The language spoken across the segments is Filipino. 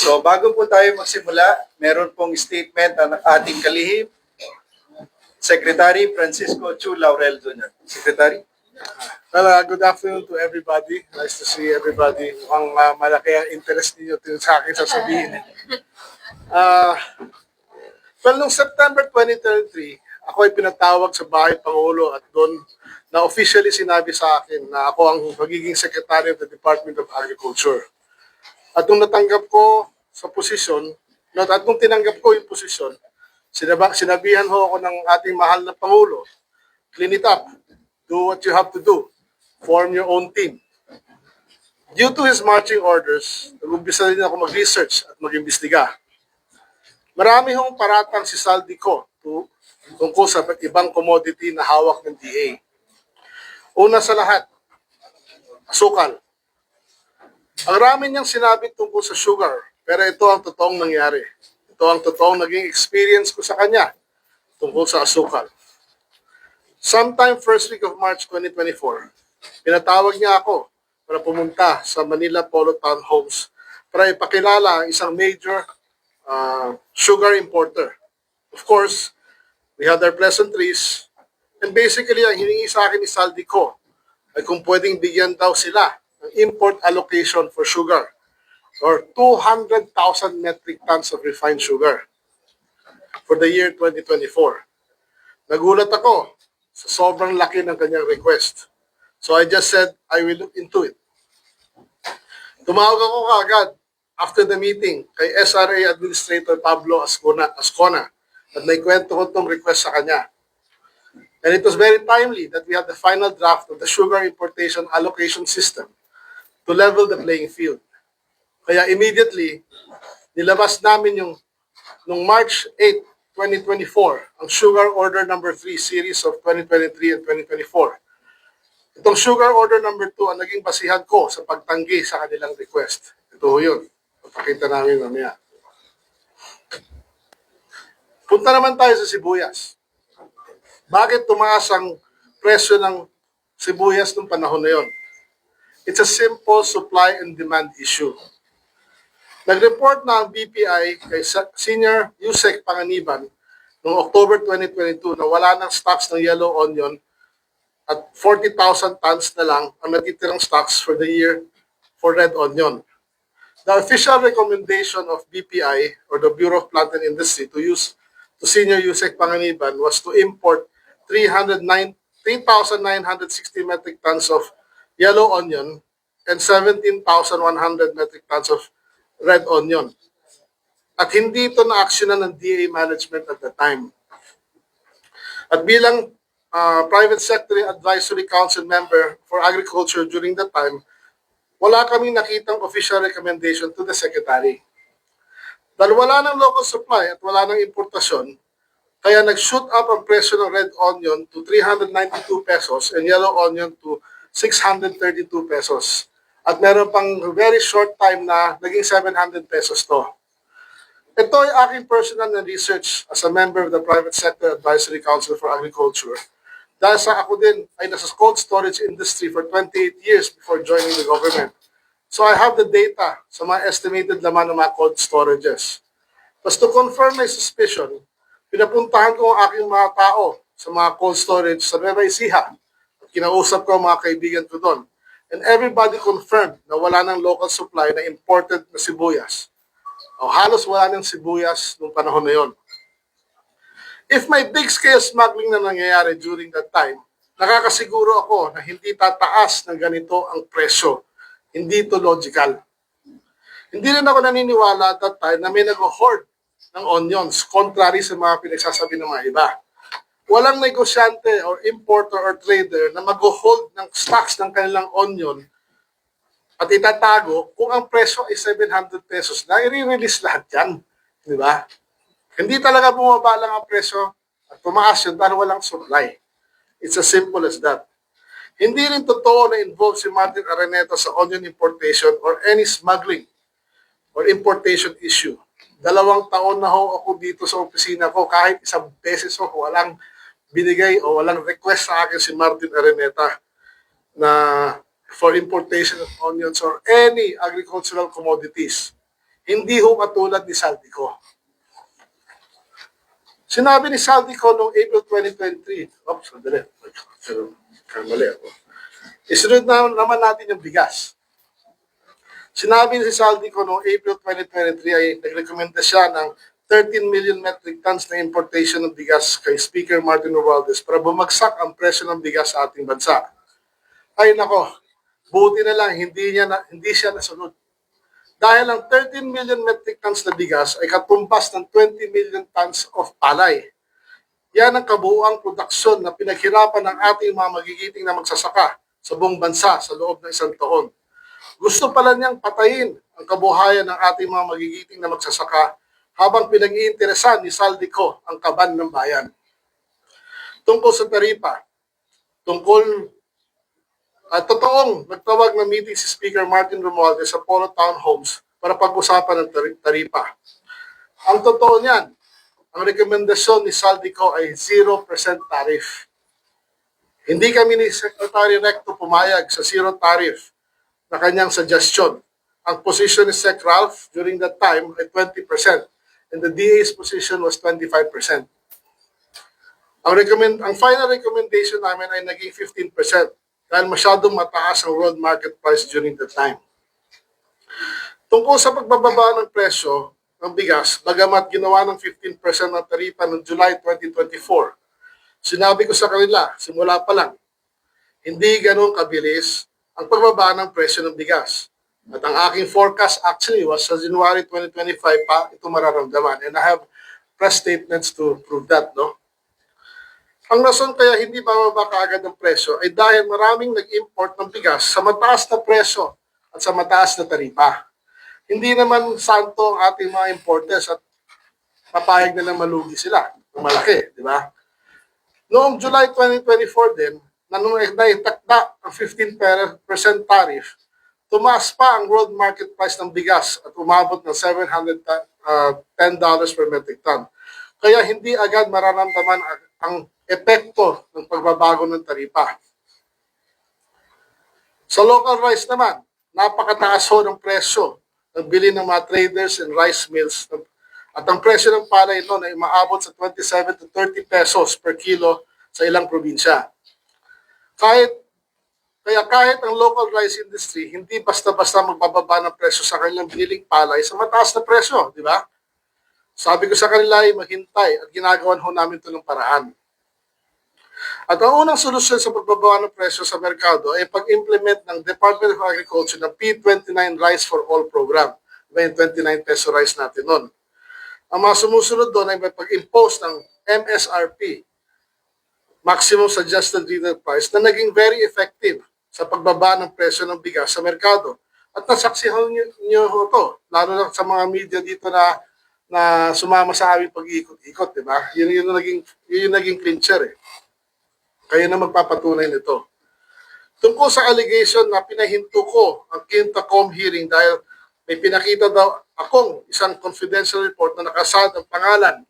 So bago po tayo magsimula, meron pong statement ang ating kalihim, Secretary Francisco Chu Laurel Jr. Secretary. Well, uh, good afternoon to everybody. Nice to see everybody. Mukhang uh, malaki ang interest ninyo tin- sa akin sasabihin. eh. Uh, well, noong September 2023, ako ay pinatawag sa bahay Pangulo at doon na officially sinabi sa akin na ako ang magiging Secretary of the Department of Agriculture. At nung natanggap ko sa posisyon, at nung tinanggap ko yung posisyon, sinaba, sinabihan ho ako ng ating mahal na Pangulo, clean it up, do what you have to do, form your own team. Due to his marching orders, nag-umpisa din ako mag-research at mag-imbestiga. Marami hong paratang si Saldico to, tungkol sa ibang commodity na hawak ng DA. Una sa lahat, asukal. Ang rami niyang sinabi tungkol sa sugar, pero ito ang totoong nangyari. Ito ang totoong naging experience ko sa kanya tungkol sa asukal. Sometime first week of March 2024, pinatawag niya ako para pumunta sa Manila Polo Town Homes para ipakilala ang isang major uh, sugar importer. Of course, we had our pleasantries and basically ang hiningi sa akin ni Saldico ay kung pwedeng bigyan daw sila import allocation for sugar or 200,000 metric tons of refined sugar for the year 2024. Nagulat ako sa sobrang laki ng kanyang request. So I just said, I will look into it. Tumawag ako kaagad after the meeting kay SRA Administrator Pablo Ascona, Ascona at naikwento ko itong request sa kanya. And it was very timely that we had the final draft of the sugar importation allocation system to level the playing field. Kaya immediately, nilabas namin yung nung March 8, 2024, ang Sugar Order Number 3 series of 2023 and 2024. Itong Sugar Order Number 2 ang naging basihan ko sa pagtanggi sa kanilang request. Ito ho yun. Papakita namin mamaya. Punta naman tayo sa sibuyas. Bakit tumaas ang presyo ng sibuyas nung panahon na yon? It's a simple supply and demand issue. Nag-report na ang BPI kay Senior Yusek Panganiban noong October 2022 na wala ng stocks ng yellow onion at 40,000 tons na lang ang natitirang stocks for the year for red onion. The official recommendation of BPI or the Bureau of Plant and Industry to use to Senior Yusek Panganiban was to import 309 3,960 metric tons of yellow onion and 17,100 metric tons of red onion. At hindi ito na-actionan ng DA management at the time. At bilang uh, Private Sector Advisory Council member for Agriculture during that time, wala kaming nakitang official recommendation to the Secretary. Dahil wala ng local supply at wala ng importasyon, kaya nag-shoot up ang presyo ng red onion to 392 pesos and yellow onion to 632 pesos. At meron pang very short time na naging 700 pesos to. Ito ay aking personal na research as a member of the Private Sector Advisory Council for Agriculture. Dahil sa ako din ay nasa cold storage industry for 28 years before joining the government. So I have the data sa mga estimated laman ng mga cold storages. Tapos to confirm my suspicion, pinapuntahan ko ang aking mga tao sa mga cold storage sa Nueva Ecija. Kinausap ko ang mga kaibigan ko doon. And everybody confirmed na wala ng local supply na imported na sibuyas. O halos wala ng sibuyas nung panahon na yon. If may big scale smuggling na nangyayari during that time, nakakasiguro ako na hindi tataas ng ganito ang presyo. Hindi ito logical. Hindi rin ako naniniwala at that time na may nag-hoard ng onions, contrary sa mga pinagsasabi ng mga iba. Walang negosyante or importer or trader na mag-hold ng stocks ng kanilang onion at itatago kung ang presyo ay 700 pesos na, i-release lahat yan. Di ba? Hindi talaga bumaba lang ang presyo at tumaas yun dahil walang supply. It's as simple as that. Hindi rin totoo na involved si Martin Araneta sa onion importation or any smuggling or importation issue. Dalawang taon na ho ako dito sa opisina ko, kahit isang beses ho, walang binigay o walang request sa akin si Martin Araneta na for importation of onions or any agricultural commodities. Hindi ho katulad ni Saldico. Sinabi ni Saldico noong April 2023, oops, sandali, kamali ako. Isunod na naman natin yung bigas. Sinabi ni Saldico noong April 2023 ay nagrekomenda siya ng 13 million metric tons na importation ng bigas kay Speaker Martin Romualdez para bumagsak ang presyo ng bigas sa ating bansa. Ay nako, buti na lang hindi niya na, hindi siya nasunod. Dahil ang 13 million metric tons na bigas ay katumbas ng 20 million tons of palay. Yan ang kabuuang produksyon na pinaghirapan ng ating mga magigiting na magsasaka sa buong bansa sa loob ng isang taon. Gusto pala niyang patayin ang kabuhayan ng ating mga magigiting na magsasaka habang pinag-iinteresan ni Saldico ang kaban ng bayan. Tungkol sa taripa, tungkol at totoong nagtawag ng meeting si Speaker Martin Romualdez sa Polo Town Homes para pag-usapan ng tari- taripa. Ang totoo niyan, ang rekomendasyon ni Saldico ay 0% tariff. Hindi kami ni Secretary Recto pumayag sa zero tariff na kanyang suggestion. Ang position ni Sec Ralph during that time ay 20% and the DA's position was 25%. Ang, recommend, ang final recommendation namin ay naging 15% dahil masyadong mataas ang world market price during that time. Tungkol sa pagbababa ng presyo ng bigas, bagamat ginawa ng 15% ng taripa noong July 2024, sinabi ko sa kanila, simula pa lang, hindi ganun kabilis ang pagbaba ng presyo ng bigas. At ang aking forecast actually was sa January 2025 pa ito mararamdaman. And I have press statements to prove that, no? Ang rason kaya hindi bababa kaagad ang presyo ay dahil maraming nag-import ng bigas sa mataas na presyo at sa mataas na taripa. Hindi naman santo ang ating mga importers at papayag na lang malugi sila. ng Malaki, di ba? Noong July 2024 din, na nung naitakda ang 15% tariff, tumaas pa ang world market price ng bigas at umabot ng 710 dollars per metric ton. Kaya hindi agad mararamdaman ang- epekto ng pagbabago ng taripa. Sa local rice naman, napakataas ho ng presyo ng bili ng mga traders and rice mills at ang presyo ng palay noon ay maabot sa 27 to 30 pesos per kilo sa ilang probinsya. Kahit kaya kahit ang local rice industry, hindi basta-basta magbababa ng presyo sa kanilang biniling palay sa mataas na presyo, di ba? Sabi ko sa kanila ay maghintay at ginagawan ho namin ito ng paraan. At ang unang solusyon sa pagbababa ng presyo sa merkado ay pag-implement ng Department of Agriculture ng P29 Rice for All program. Yung 29 peso rice natin noon. Ang mga sumusunod doon ay may pag-impose ng MSRP, Maximum Suggested Retail Price, na naging very effective sa pagbaba ng presyo ng bigas sa merkado. At nasaksihan niyo, niyo ho to, lalo na sa mga media dito na na sumama sa aming pag-iikot-ikot, di ba? Yun yung naging, yun yung naging clincher eh. Kayo na magpapatunay nito. Tungkol sa allegation na pinahinto ko ang Quintacom hearing dahil may pinakita daw akong isang confidential report na nakasad ang pangalan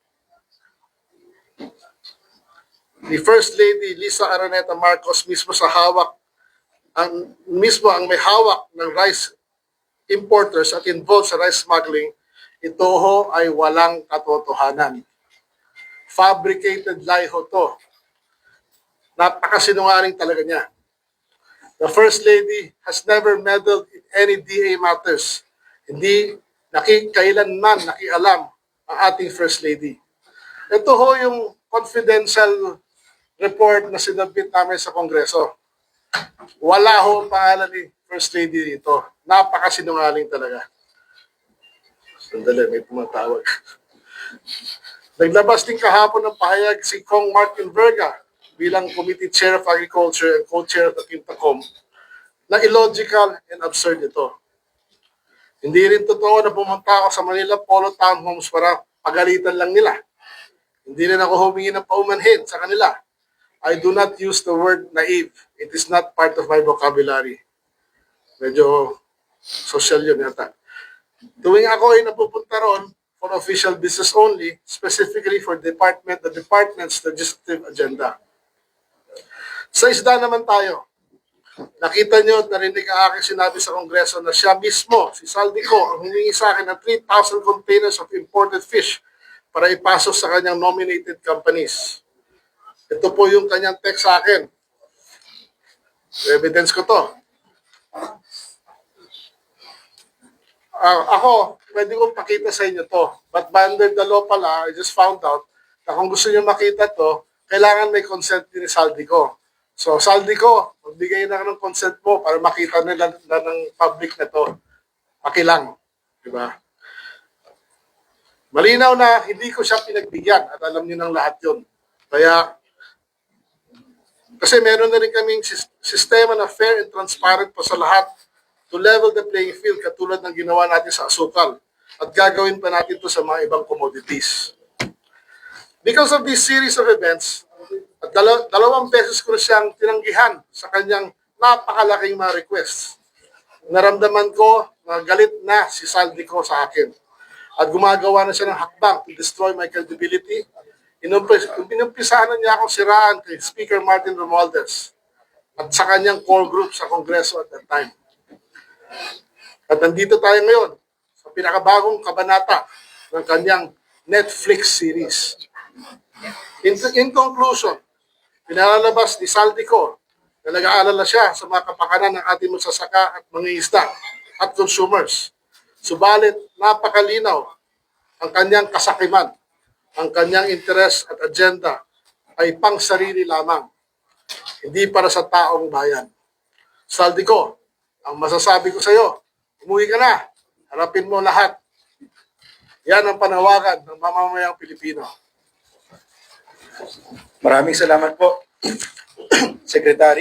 ni First Lady Lisa Araneta Marcos mismo sa hawak ang mismo ang may hawak ng rice importers at involved sa rice smuggling, ito ho ay walang katotohanan. Fabricated lie ho to. Napakasinungaling talaga niya. The First Lady has never meddled in any DA matters. Hindi naki, kailanman nakialam ang ating First Lady. Ito ho yung confidential report na sinabit namin sa Kongreso. Wala ho ang pangalan ni First Lady dito. Napakasinungaling talaga. Sandali, may tumatawag. Naglabas din kahapon ng pahayag si Kong Martin Verga bilang Committee Chair of Agriculture and Co-Chair of the na illogical and absurd ito. Hindi rin totoo na pumunta ako sa Manila Polo Town Homes para pagalitan lang nila. Hindi rin ako humingi ng paumanhin sa kanila. I do not use the word naive. It is not part of my vocabulary. Medyo social yun yata. Tuwing ako ay napupunta ron for official business only, specifically for department, the department's legislative agenda. Sa isda naman tayo. Nakita nyo at narinig ang aking sinabi sa Kongreso na siya mismo, si Saldico, ang humingi sa akin ng 3,000 containers of imported fish para ipasok sa kanyang nominated companies. Ito po yung kanyang text sa akin. Evidence ko to. Ah, ako, pwede kong pakita sa inyo to. But under the law pala, I just found out na kung gusto niyo makita to, kailangan may consent ni Saldico. So, Saldico, magbigay na ng consent mo para makita nila na ng public na to. Pakilang. Di ba? Malinaw na hindi ko siya pinagbigyan at alam niyo ng lahat yun. Kaya, kasi meron na rin kaming sis- sistema na fair and transparent po sa lahat to level the playing field katulad ng ginawa natin sa asukal. At gagawin pa natin to sa mga ibang commodities. Because of this series of events, at dalaw- dalawang beses ko siyang tinanggihan sa kanyang napakalaking mga requests. Naramdaman ko na galit na si Saldi ko sa akin. At gumagawa na siya ng hakbang to destroy my credibility. Inumpis, inumpisahan na niya akong siraan kay Speaker Martin Romualdez at sa kanyang core group sa Kongreso at that time. At nandito tayo ngayon sa pinakabagong kabanata ng kanyang Netflix series. In, in conclusion, pinalalabas ni Saldico na nag-aalala siya sa mga kapakanan ng ating magsasaka at mangingisda at consumers. Subalit, napakalinaw ang kanyang kasakiman, ang kanyang interes at agenda ay pang sarili lamang, hindi para sa taong bayan. Saldico, ang masasabi ko sa iyo, umuwi ka na, harapin mo lahat. Yan ang panawagan ng mamamayang Pilipino. Maraming salamat po, Secretary.